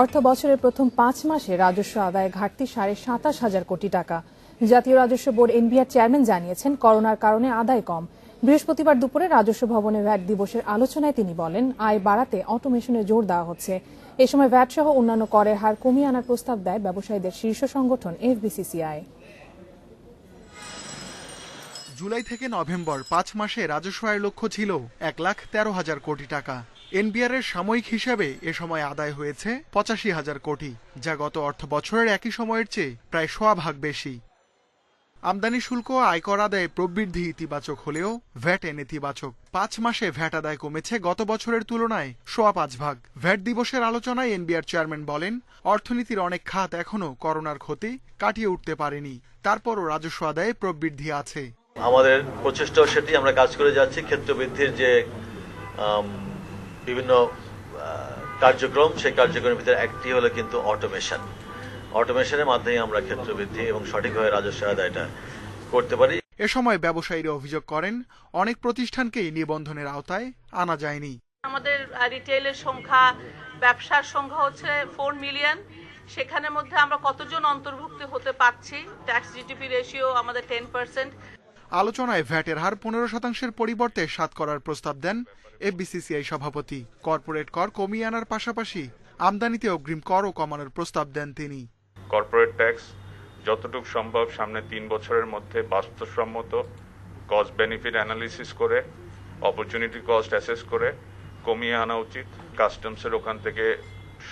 অর্থ বছরের প্রথম পাঁচ মাসে রাজস্ব আদায় ঘাটতি সাড়ে সাতাশ হাজার কোটি টাকা। জাতীয় রাজস্ব বোর্ড এনবিআর চেয়ারম্যান জানিয়েছেন, করোনার কারণে আদায় কম। বৃহস্পতিবার দুপুরে রাজস্ব ভবনে ভ্যাট দিবসের আলোচনায় তিনি বলেন, আয় বাড়াতে অটোমেশনে জোর দেওয়া হচ্ছে। এ সময় ভ্যাট সহ অন্যান্য করের হার কমিয়ে আনার প্রস্তাব দেয় ব্যবসায়ীদের শীর্ষ সংগঠন এফবিসিসিআই। জুলাই থেকে নভেম্বর পাঁচ মাসে রাজস্ব আয়ের লক্ষ্য ছিল এক লাখ তেরো হাজার কোটি টাকা। এনবিআর এর সাময়িক হিসাবে এ সময় আদায় হয়েছে পঁচাশি হাজার কোটি, যা গত অর্থ বছরের একই সময়ের চেয়ে প্রায় সোয়া ভাগ বেশি। আমদানি শুল্ক আয়কর আদায়ে প্রবৃদ্ধি ইতিবাচক হলেও ভ্যাট এ নেতিবাচক। পাঁচ মাসে ভ্যাট আদায় কমেছে গত বছরের তুলনায় সোয়া পাঁচ ভাগ। ভ্যাট দিবসের আলোচনায় এনবিআর চেয়ারম্যান বলেন, অর্থনীতির অনেক খাত এখনও করোনার ক্ষতি কাটিয়ে উঠতে পারেনি। তারপরও রাজস্ব আদায়ে প্রবৃদ্ধি আছে। আমাদের প্রচেষ্টাও সেটি, আমরা কাজ করে যাচ্ছি। ক্ষেত্র বৃদ্ধির যে বিভিন্ন কার্যক্রম সেই কার্যক্রমের ভিতরে একটি হলো কিন্তু অটোমেশন অটোমেশনের মাধ্যমে আমরা ক্ষেত্র বৃদ্ধি এবং সঠিকভাবে রাজস্ব আদায়টা করতে পারি। এ সময় ব্যবসায়ীরা অভিযোগ করেন অনেক প্রতিষ্ঠানকেই নিবন্ধনের আওতায় আনা যায়নি। আমাদের রিটেইলের সংখ্যা ব্যবসার সংখ্যা হচ্ছে ফোর মিলিয়ন সেখানের মধ্যে আমরা কতজন অন্তর্ভুক্ত হতে পারছি? ট্যাক্স জিডিপি রেশিও আমাদের টেন পার্সেন্ট আলোচনায় ভ্যাটের হার পনেরো শতাংশের পরিবর্তে সাত করার প্রস্তাব দেন এফবিসিসিআই সভাপতি। কর্পোরেট কর কমিয়ে আনার পাশাপাশি আমদানিতে অগ্রিম করও কমানোর প্রস্তাব দেন তিনি। কর্পোরেট ট্যাক্স যতটুকু সম্ভব সামনে তিন বছরের মধ্যে বাস্তবসম্মত কস্ট বেনিফিট অ্যানালিসিস করে, অপরচুনিটি কস্ট অ্যাসেস করে কমিয়ে আনা উচিত। কাস্টমসের ওখান থেকে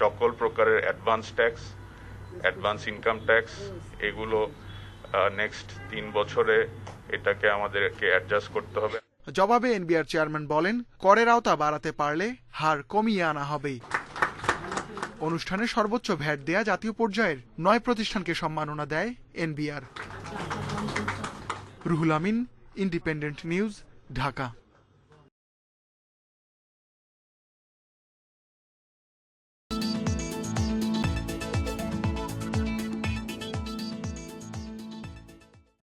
সকল প্রকারের advance tax, advance income tax, এগুলো নেক্সট তিন বছরে এটাকে আমাদেরকে অ্যাডজাস্ট করতে হবে। জবাবে এনবিআর চেয়ারম্যান বলেন, করের আওতা বাড়াতে পারলে হার কমিয়ে আনা হবে অনুষ্ঠানে সর্বোচ্চ ভ্যাট দেয়া জাতীয় পর্যায়ের নয় প্রতিষ্ঠানকে সম্মাননা দেয় NBR. Ruhul Amin Independent News Dhaka.